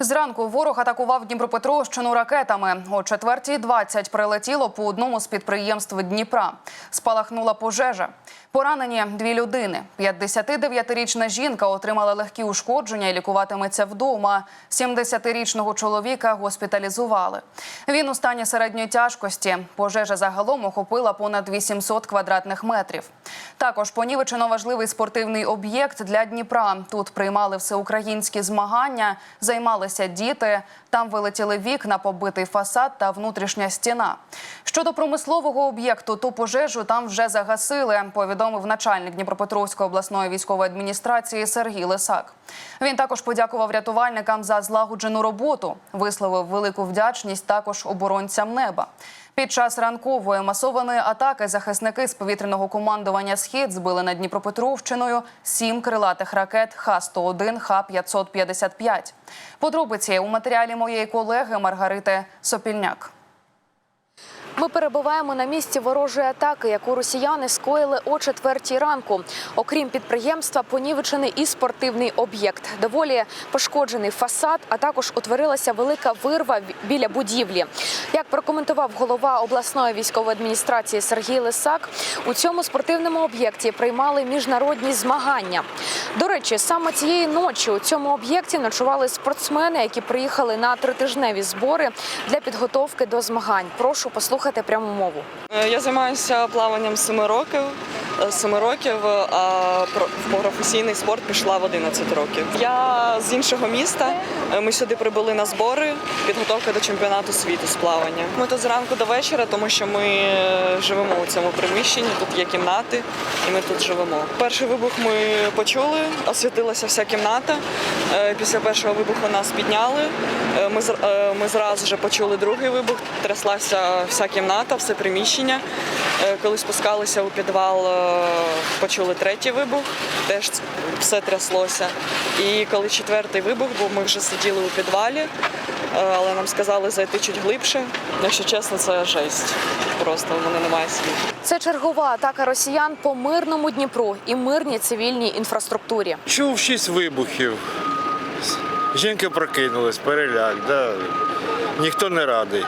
Зранку ворог атакував Дніпропетровщину ракетами. О 4.20 прилетіло по одному з підприємств Дніпра. Спалахнула пожежа. Поранені дві людини. 59-річна жінка отримала легкі ушкодження і лікуватиметься вдома. 70-річного чоловіка госпіталізували. Він у стані середньої тяжкості. Пожежа загалом охопила понад 800 квадратних метрів. Також понівечено важливий спортивний об'єкт для Дніпра. Тут приймали всеукраїнські змагання, займалися діти. Там вилетіли вікна, побитий фасад та внутрішня стіна. Щодо промислового об'єкту, ту пожежу там вже загасили, повідомив начальник Дніпропетровської обласної військової адміністрації Сергій Лисак. Він також подякував рятувальникам за злагоджену роботу, висловив велику вдячність також оборонцям неба. Під час ранкової масованої атаки захисники з повітряного командування Схід збили над Дніпропетровщиною сім крилатих ракет Х-101, Х-555. Подробиці у матеріалі моєї колеги Маргарити Сопільняк. Ми перебуваємо на місці ворожої атаки, яку росіяни скоїли о четвертій ранку. Окрім підприємства, понівечений і спортивний об'єкт. Доволі пошкоджений фасад, а також утворилася велика вирва біля будівлі. Як прокоментував голова обласної військової адміністрації Сергій Лисак, у цьому спортивному об'єкті приймали міжнародні змагання. До речі, саме цієї ночі у цьому об'єкті ночували спортсмени, які приїхали на тритижневі збори для підготовки до змагань. Прошу послухати пряму мову. Е, Я займаюся плаванням семи 7 років. Е, 7 років, а про- в професійний спорт пішла в 11 років. Я з іншого міста. е, Ми сюди прибули на збори, підготовка до чемпіонату світу з плавання. Ми тут зранку до вечора, тому що ми е, живемо у цьому приміщенні. Тут є кімнати, і ми тут живемо. Перший вибух ми почули, освітилася вся кімната. Е, Після першого вибуху нас підняли. Е, Ми е, ми зразу вже почули другий вибух. Тряслася вся кімната, все приміщення. Е, Коли спускалися у підвал, е, почули третій вибух, теж все тряслося. І коли четвертий вибух був, ми вже сиділи у підвалі, е, але нам сказали зайти чуть глибше. Якщо чесно, це жесть. Просто в мене немає слів. Це чергова атака росіян по мирному Дніпру і мирній цивільній інфраструктурі. Чув шість вибухів. Жінка прокинулась, переляк, да. ніхто не радий.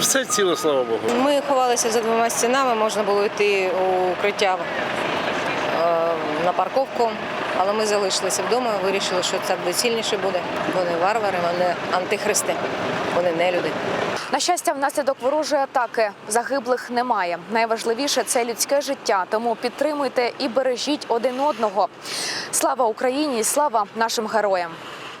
Все ціло, слава Богу. Ми ховалися за двома стінами, можна було йти у укриття е, на парковку, але ми залишилися вдома, вирішили, що так доцільніше буде. Вони варвари, вони антихристи, вони не люди. На щастя, внаслідок ворожої атаки загиблих немає. Найважливіше це людське життя. Тому підтримуйте і бережіть один одного. Слава Україні! і Слава нашим героям!